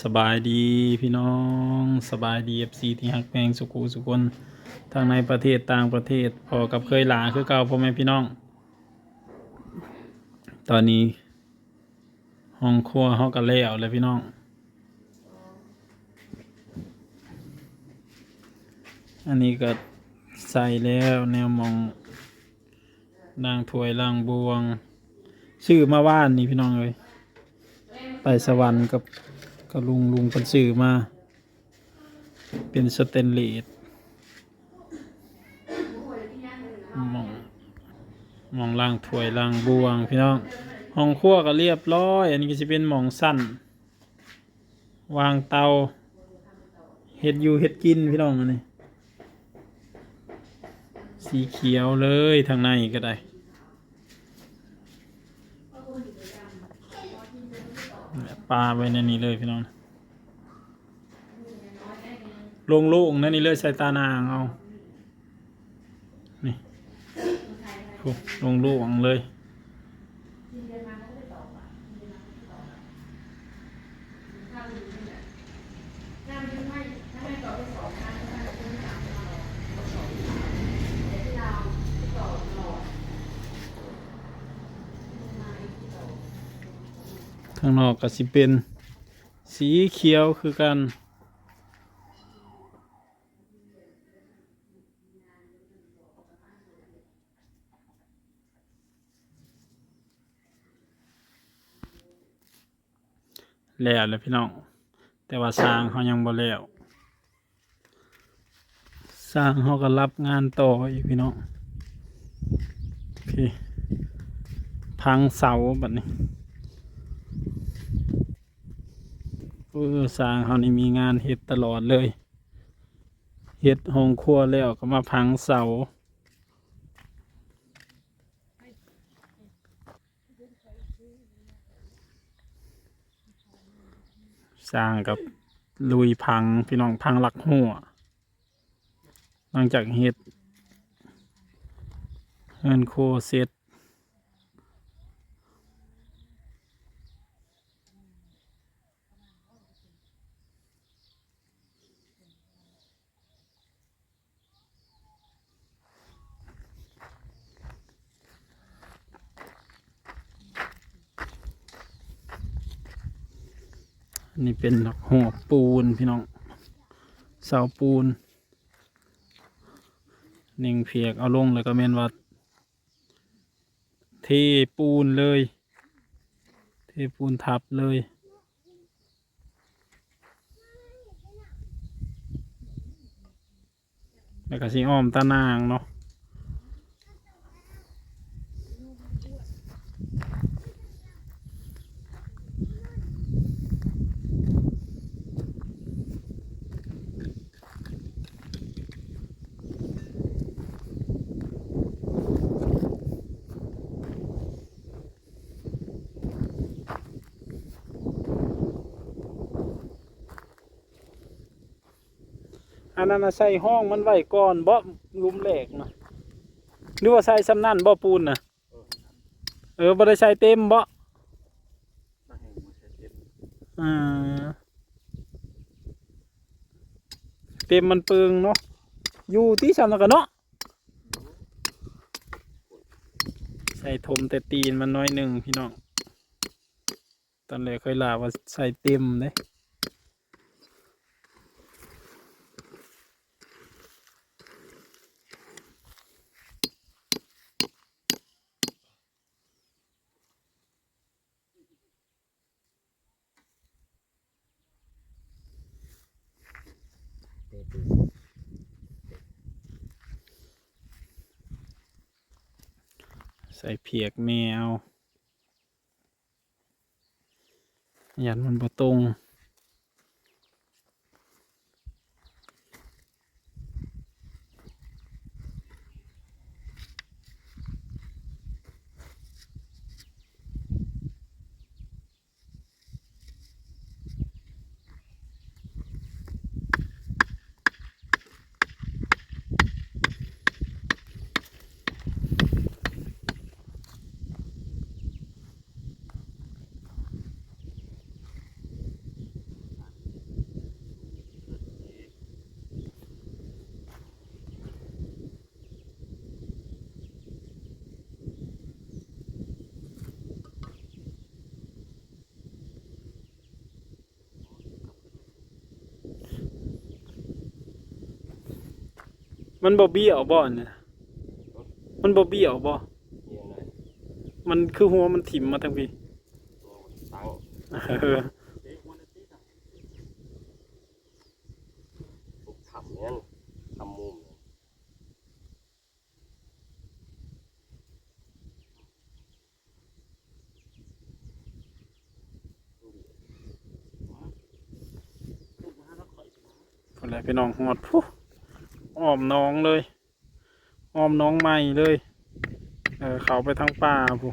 สบายดีพี่น้องสบายดีเอฟซีที่ฮักแพงสุขุสุคนทางในประเทศต่างประเทศพอกับเคยหลาคือเก่าพ่อแม่พี่น้อง ตอนนี้ห้องครัวเฮาก็แล้วแล้วพี่น้องอันนี้ก็ใส่แล้วแนวมองล่างถ้วยล่างบวง ชื่อมาว่านนี่พี่น้องเลย ไปสวรรค์กับกับลุงลุงเป็นสื่อมา เป็นสเตนเลสมองมองล่างถ้วยล่างบวงพี่น้อง ห้องครัวก็เรียบร้อย อันนี้ก็จะเป็นหมองสั้น วางเตาเฮ็ดอยู่เฮ็ดกินพี่น้องอันนี้สีเขียวเลยทางในก็ได้ ปลาไว้ในนี้เลยพี่น้อง ลงลูกนั่นนี่เลยใส่ตานางเอา นี่ลงโล่งเลย ข้างนอกก็สิเป็นสีเขียวคือกัน แล้วเลยพี่น้อง แต่ว่าสร้างเขายังบ่แล้วสร้างเขาก็รับงานต่ออีกพี่น้อง โอเค พังเสาแบบนี้ เออสร้างเขานี่มีงานเฮ็ดตลอดเลยเฮ็ดห้องครัวแล้วก็มาพังเสาสร้างกับลุยพังพี่น้องพังหลักหัวหลังจากเฮ็ดเงินโคเสร็จ นนี้เป็นหัวปูนพี่น้องเสาปูนหนิ่งเพียกเอาลงแล้วก็เมนว่าเทปูนเลย เทปูนทับเลยแล้วก็สิอ้อมตานางเนาะ อันนั้นใส่ห้องมันไว้ก่อนบ่ลุมแหลกนะหรือว่าใส่สำนั่นบ่ปูนนะเออบ่ได้ใส่เต็มบ่อ่าเต็มมันเปิงเนาะอยู่ที่สำนักกันเนาะใส่ทมแต่ตีนมันน้อยหนึ่งพี่น้องตอนแรกเคยลาว่าใส่เต็มเลย ใส่เพียกแมวยันมันบ่ตรง มันบ่เบี้ยวบ่เนี่ยมันบ่เบี้ยวบ่เฮียหน่อยมันคือหัวมันถิ่มมาทั้งพี่โอ้ตั้งเออถูกทำเนี่ยทำมุมเนี่ยคนแรกพี่น้องหอดผู้ อ้อมน้องเลยอ้อมน้องใหม่เลย เออเขาไปทางป่าผู้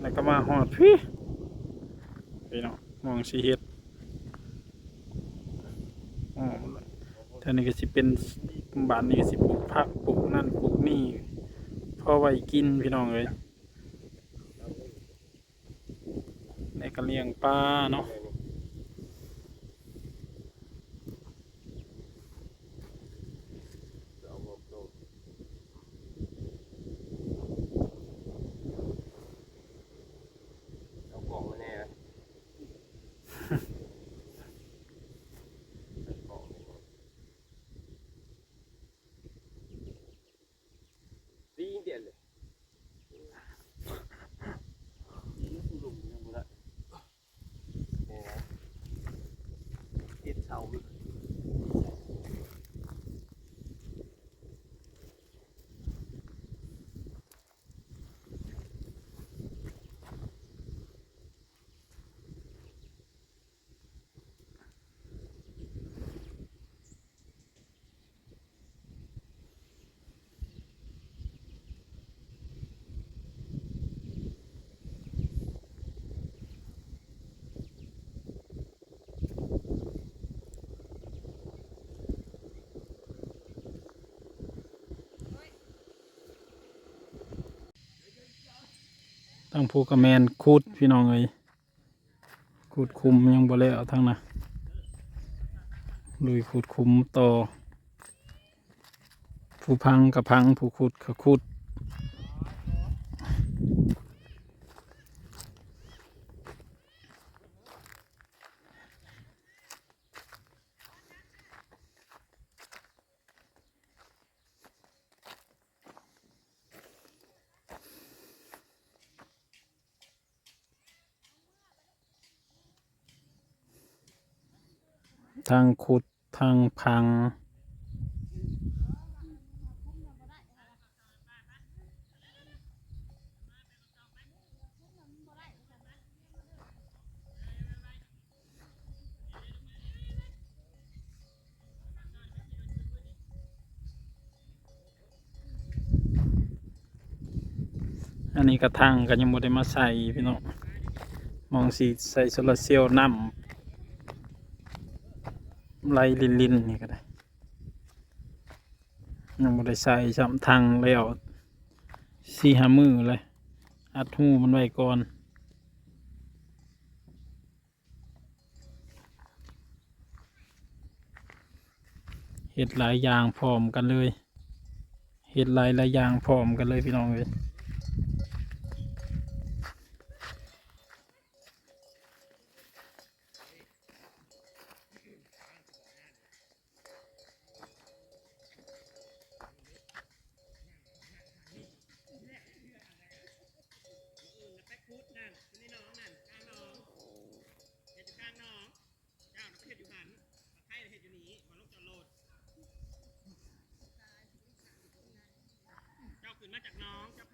แล้วก็มาหอดพี่พี่น้องมองสีเฮ็ดอ้อมเท่านี้ก็สิเป็นบ้านนี้ก็สิปลูกผักปลูกนั่นปลูกนี่พอไว้กินพี่น้องเลยในก็เลี้ยงปลาเนาะ เอางบลงเอากล่องมาแน่ไหมใส่กล่องเลยนะดีเดียวเลยหลุมยังบ่ได้เนี่ยนะติดเสาเลย ตั้งผู้กระแมนคูดพี่น้องเลยคูดคุมยังบ่แล้วทั้งนะลุยคูดคุมต่อ ผู้พังกับพังผู้ขุดกับขุด ทางขุดทางพัง อันนี้กระทังก็ยังบ่ได้มาใส่พี่น้องมองสีใส่โซลาเซลล์น้ำ ไล่ลินลินนี่ก็ได้ยังไม่ได้ใส่ซ้ำทางแล้วสี่หามือเลยอัดหูมันไว้ก่อนเห็ดหลายอย่างพร้อมกันเลยเห็ดหลายหลายอย่างพร้อมกันเลยพี่น้องเลย มาจากน้องจะ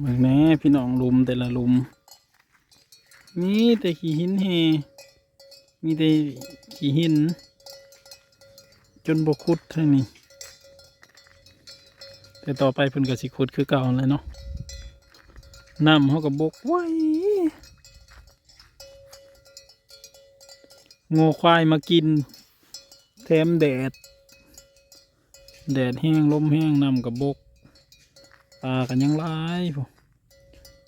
เบิ่งแน่พี่น้องลุมแต่ละลุม มีแต่ขี้หินเฮมีแต่ขี้หิน จนบกขุดท่านี้แต่ต่อไปเพิ่นก็สิขุดคือเก่าเลยเนาะน้ำเขาก็บกไว้งูควายมากิน แถมแดด แดดแห้งลมแห้งนำกับบก ปลากันยังหลายพวก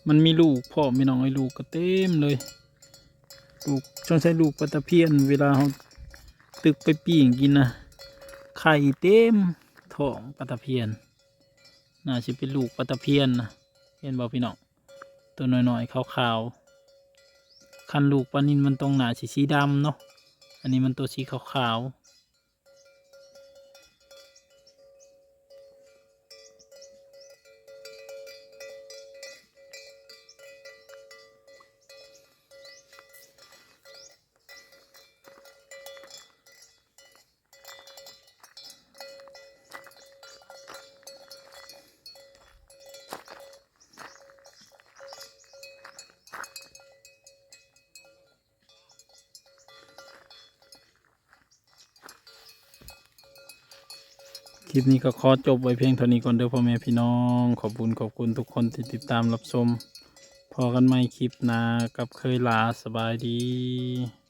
มันมีลูกพ่อมีน้องไอ้ลูกก็เต็มเลย ลูกต้องใช้ลูกปลาตะเพียน เวลาเขาตึกไปปีงกินนะไข่เต็มท้องปลาตะเพียน น่าจะเป็นลูกปลาตะเพียนนะเห็นบ่พี่น้องตัวน้อยๆขาวๆคันลูกปลานินมันตรงหนาสีสีดำเนาะอันนี้มันตัวสีขาวๆ ลิปนี้ก็ขอจบไว้เพียงเท่านี้ก่อนเด้อพ่อแม่พี่น้อง ขอบคุณขอบคุณทุกคนที่ติดตามรับชม พอกันใหม่คลิปหน้ากับเคยลาสบายดี